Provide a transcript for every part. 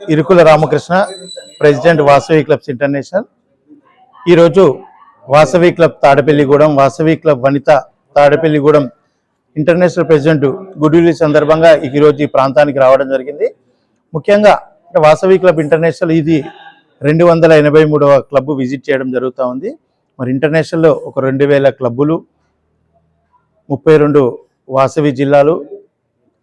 Irukula Ramakrishna president Vasavi clubs international. ఈరోజు Vasavi club Tadepalligudem Vasavi club Vanitha Tadepalligudem international president గుడిలి సందర్భంగా ఈరోజు ఈ ప్రాంతానికి రావడం జరిగింది. ముఖ్యంగా వాసవి క్లబ్ ఇంటర్నేషనల్ ఇది రెండు వందల ఎనభై మూడవ క్లబ్ విజిట్ చేయడం జరుగుతూ ఉంది. మరి ఇంటర్నేషనల్లో ఒక రెండు వేల క్లబ్బులు ముప్పై రెండు వాసవి జిల్లాలు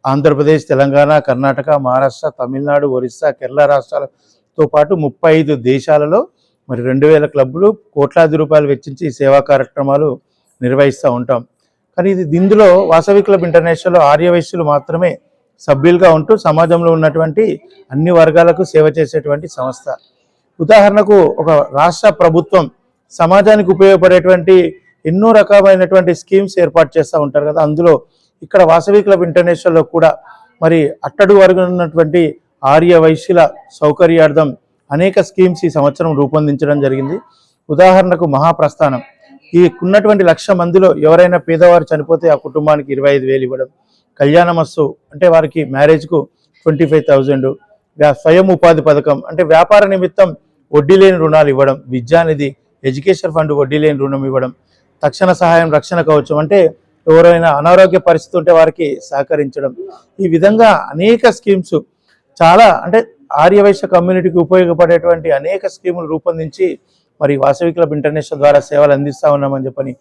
ఆంధ్రప్రదేశ్ తెలంగాణ కర్ణాటక మహారాష్ట్ర తమిళనాడు ఒరిస్సా కేరళ రాష్ట్రాలతో పాటు ముప్పై ఐదు దేశాలలో మరి రెండు వేల క్లబ్లు కోట్లాది రూపాయలు వెచ్చించి సేవా కార్యక్రమాలు నిర్వహిస్తూ ఉంటాం. కానీ ఇది ఇందులో వాసవి క్లబ్ ఇంటర్నేషనల్ ఆర్యవైశ్యులు మాత్రమే సభ్యులుగా ఉంటూ సమాజంలో ఉన్నటువంటి అన్ని వర్గాలకు సేవ చేసేటువంటి సంస్థ. ఉదాహరణకు ఒక రాష్ట్ర ప్రభుత్వం సమాజానికి ఉపయోగపడేటువంటి ఎన్నో రకమైనటువంటి స్కీమ్స్ ఏర్పాటు చేస్తూ ఉంటారు కదా అందులో ఇక్కడ వాసవి క్లబ్ ఇంటర్నేషనల్లో కూడా మరి అట్టడు వరకు ఉన్నటువంటి ఆర్య వైశ్యుల సౌకర్యార్థం అనేక స్కీమ్స్ ఈ సంవత్సరం రూపొందించడం జరిగింది. ఉదాహరణకు మహాప్రస్థానం. ఈ ఉన్నటువంటి లక్ష మందిలో ఎవరైనా పేదవారు చనిపోతే ఆ కుటుంబానికి ఇరవై ఐదు వేలు ఇవ్వడం. కళ్యాణమస్సు అంటే వారికి మ్యారేజ్కు ట్వంటీ ఫైవ్ థౌజండ్ స్వయం ఉపాధి పథకం అంటే వ్యాపార నిమిత్తం వడ్డీ లేని రుణాలు ఇవ్వడం. విద్యానిధి ఎడ్యుకేషన్ ఫండ్ వడ్డీ లేని రుణం ఇవ్వడం. తక్షణ సహాయం రక్షణ కవచం అంటే ఎవరైనా అనారోగ్య పరిస్థితి ఉంటే వారికి సహకరించడం. ఈ విధంగా అనేక స్కీమ్స్ చాలా అంటే ఆర్యవైశ్య కమ్యూనిటీకి ఉపయోగపడేటువంటి అనేక స్కీములు రూపొందించి మరి వాసవి ఇంటర్నేషనల్ ద్వారా సేవలు అందిస్తా ఉన్నామని చెప్పని